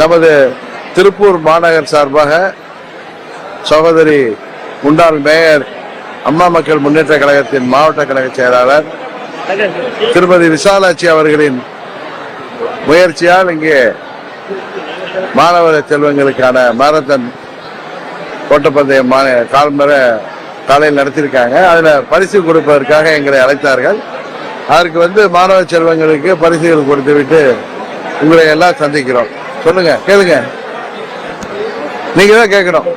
நமது திருப்பூர் மாநகர் சார்பாக சகோதரி முன்னாள் மேயர் அம்மா மக்கள் முன்னேற்ற கழகத்தின் மாவட்ட கழக செயலாளர் திருமதி விசாலாட்சி அவர்களின் முயற்சியால் இங்கே மாணவர் செல்வங்களுக்கான மாரத்தான் ஓட்டப்பந்தயம் மா- கால்மர காலையில் நடத்தியிருக்காங்க. அதில் பரிசு கொடுப்பதற்காக எங்களை அழைத்தார்கள். அதற்கு வந்து மாணவ செல்வங்களுக்கு பரிசுகள் கொடுத்துவிட்டு உங்களை எல்லாம் சந்திக்கிறோம். சொல்லுங்க கேளுங்க. நீங்க தான் கேட்கணும்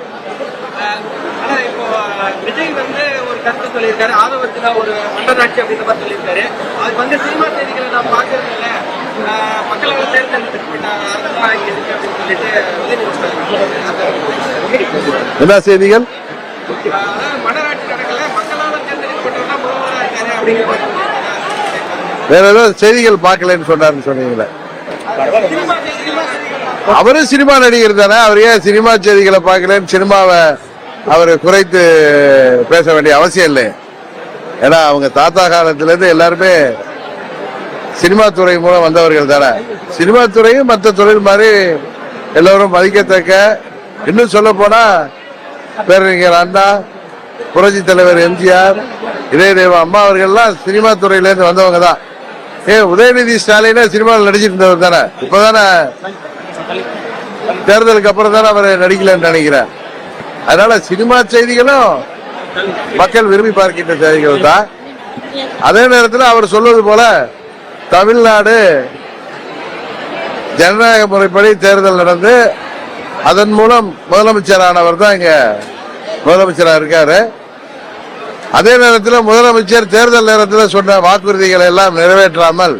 வந்து ஒரு கருத்து சொல்லியிருக்காரு. ஆதவத்துல ஒரு மண்டலாட்சி அப்படின்ற மாதிரி சொல்லியிருக்காரு. அதுக்கு வந்து சினிமா செய்திகளை நான் இல்ல மக்களவை தேர்தல் அப்படின்னு சொல்லிட்டு என்ன செய்திகள்? அதாவது மண்டலாட்சி நடக்கல. மக்களால் தேர்ந்தெடுக்கப்பட்டவங்க முதல்வராக இருக்காரு அப்படிங்கிற மாதிரி சொல்லியிருக்காரு. வேற ஏதாவது செய்திகள் பார்க்கலன்னு சொன்னாருன்னு சொன்னீங்களே. சினிமா செய்திகள் அவரும் சினிமா நடிகர் தானே? அவர் ஏன் சினிமா செய்திகளை பார்க்கலன்னு சினிமாவை அவர் குறைத்து பேச வேண்டிய அவசியம் இல்லை ஏன்னா அவங்க தாத்தா காலத்திலேருந்து எல்லாருமே சினிமா துறை மூலம் வந்தவர்கள் தானே. சினிமா துறையும் மற்ற துறை மாதிரி எல்லோரும் மதிக்கத்தக்க இன்னும் சொல்ல போனா பேரறிஞர் அண்ணா புரட்சி தலைவர் எம்ஜிஆர் இதயதேவ அம்மா அவர்கள்லாம் சினிமா துறையிலேருந்து வந்தவங்க தான். ஏ உதயநிதி ஸ்டாலினே சினிமாவில் நடிச்சிருந்தவர் தானே. இப்பதானே தேர்தலுக்கு அப்புறம் தானே அவர் நடிக்கலன்னு நினைக்கிறேன். அதனால சினிமா செய்திகளும் மக்கள் விரும்பி பார்க்கின்ற செய்திகள் தான். அதே நேரத்தில் அவர் சொல்வது போல தமிழ்நாடு ஜனநாயக முறைப்படி தேர்தல் நடந்து அதன் மூலம் முதலமைச்சரானவர் தான் இங்க முதலமைச்சராக இருக்காரு. அதே நேரத்தில் முதலமைச்சர் தேர்தல் நேரத்தில் சொன்ன வாக்குறுதிகளை எல்லாம் நிறைவேற்றாமல்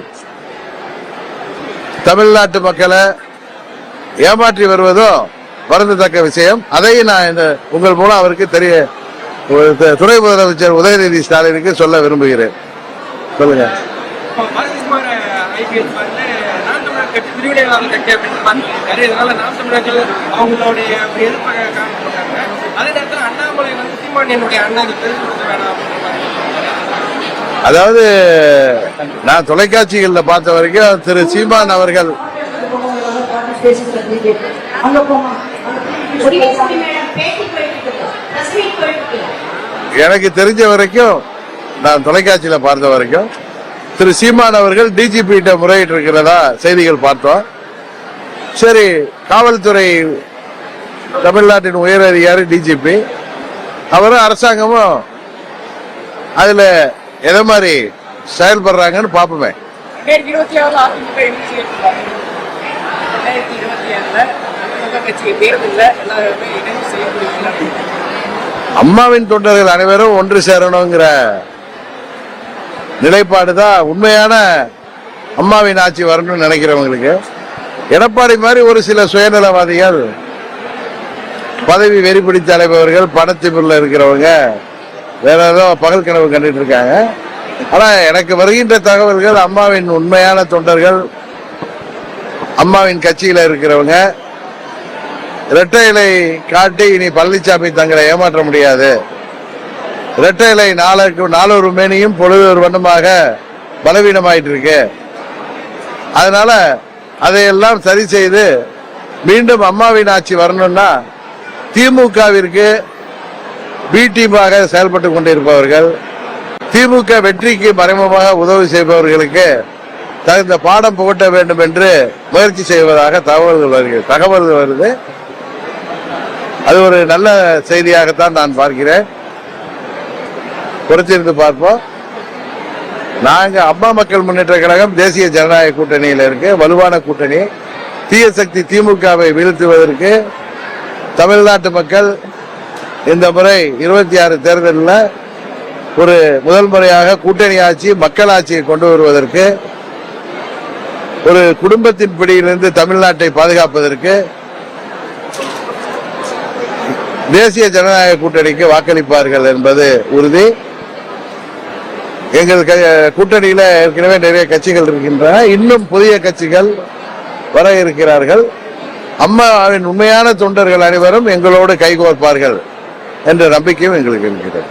தமிழ்நாட்டு மக்களை ஏமாற்றி வருவதும் வருந்தத்தக்க விஷயம். அதை நான் இந்த உங்கள் மூலம் அவருக்கு தெரிய துணை முதலமைச்சர் உதயநிதி ஸ்டாலினுக்கு சொல்ல விரும்புகிறேன். சொல்லுங்க. அதாவது நான் தொலைக்காட்சிகளில் பார்த்த வரைக்கும் திரு சீமான் அவர்கள் போயிட்டு இருக்கு எனக்கு தெரிஞ்ச வரைக்கும் நான் தொலைக்காட்சியில பார்த்த வரைக்கும் திரு சீமான் அவர்கள் டிஜிபி கிட்ட முறையிட்டு இருக்கிறதா செய்திகள் பார்த்தோம். சரி காவல்துறை தமிழ்நாட்டின் உயர் அதிகாரி டிஜிபி அவரும் அரசாங்கமும் அதுல எதை மாதிரி செயல்படுறாங்கன்னு பார்ப்போமே. ரெண்டாயிரத்தி இருபத்தி ஏழுல தேர்தலில் எல்லாருமே இணைந்து செய்யக்கூடிய அம்மாவின் தொண்டர்கள் அனைவரும் ஒன்று சேரணுங்கிற நிலைப்பாடு தான் உண்மையான அம்மாவின் ஆட்சி வரணும்னு நினைக்கிறவங்களுக்கு. எடப்பாடி மாதிரி ஒரு சில சுயநலவாதிகள் பதவி வெறி பிடித்த அலைபவர்கள் பணத்திமிரில் இருக்கிறவங்க வேற ஏதோ பகல் கனவு கண்டுட்டு இருக்காங்க. ஆனா எனக்கு வருகின்ற தகவல்கள் அம்மாவின் உண்மையான தொண்டர்கள் அம்மாவின் கட்சியில இருக்கிறவங்க இரட்டை இலை காட்டி இனி பழனிசாமி தங்களை ஏமாற்ற முடியாது. இரட்டை இலை நாளுக்கு நாலொரு மேனியும் பொழுது ஒரு வண்ணமாக பலவீனமாயிட்டு இருக்கு அதனால அதையெல்லாம் சரி செய்து மீண்டும் அம்மாவின் ஆட்சி வரணும்னா திமுகவிற்கு பி டீமாக செயல்பட்டு கொண்டிருப்பவர்கள் திமுக வெற்றிக்கு மறைமுகமாக உதவி செய்பவர்களுக்கு தகுந்த பாடம் புகட்ட வேண்டும் என்று முயற்சி செய்வதாக தகவல்கள் வருகிறது. தகவல்கள் வருது. அது ஒரு நல்ல செய்தியாகத்தான் நான் பார்க்கிறேன். பொறுத்திருந்து பார்ப்போம். நாங்க அம்மா மக்கள் முன்னேற்ற கழகம் தேசிய ஜனநாயக கூட்டணியில் இருக்கு. வலுவான கூட்டணி. தீய சக்தி திமுகவை வீழ்த்துவதற்கு தமிழ்நாட்டு மக்கள் இந்த முறை இருபத்தி ஆறு தேர்தலில் ஒரு முதல் முறையாக கூட்டணி ஆட்சி மக்கள் ஆட்சியை கொண்டு வருவதற்கு ஒரு குடும்பத்தின் பிடியிலிருந்து தமிழ்நாட்டை பாதுகாப்பதற்கு தேசிய ஜனநாயக கூட்டணிக்கு வாக்களிப்பார்கள் என்பது உறுதி. எங்கள் கூட்டணியில ஏற்கனவே நிறைய கட்சிகள் இருக்கின்றன. இன்னும் புதிய கட்சிகள் வர இருக்கிறார்கள். அம்மாவின் உண்மையான தொண்டர்கள் அனைவரும் எங்களோடு கைகோர்ப்பார்கள் என்ற நம்பிக்கையும் எங்களுக்கு இருக்கிறது.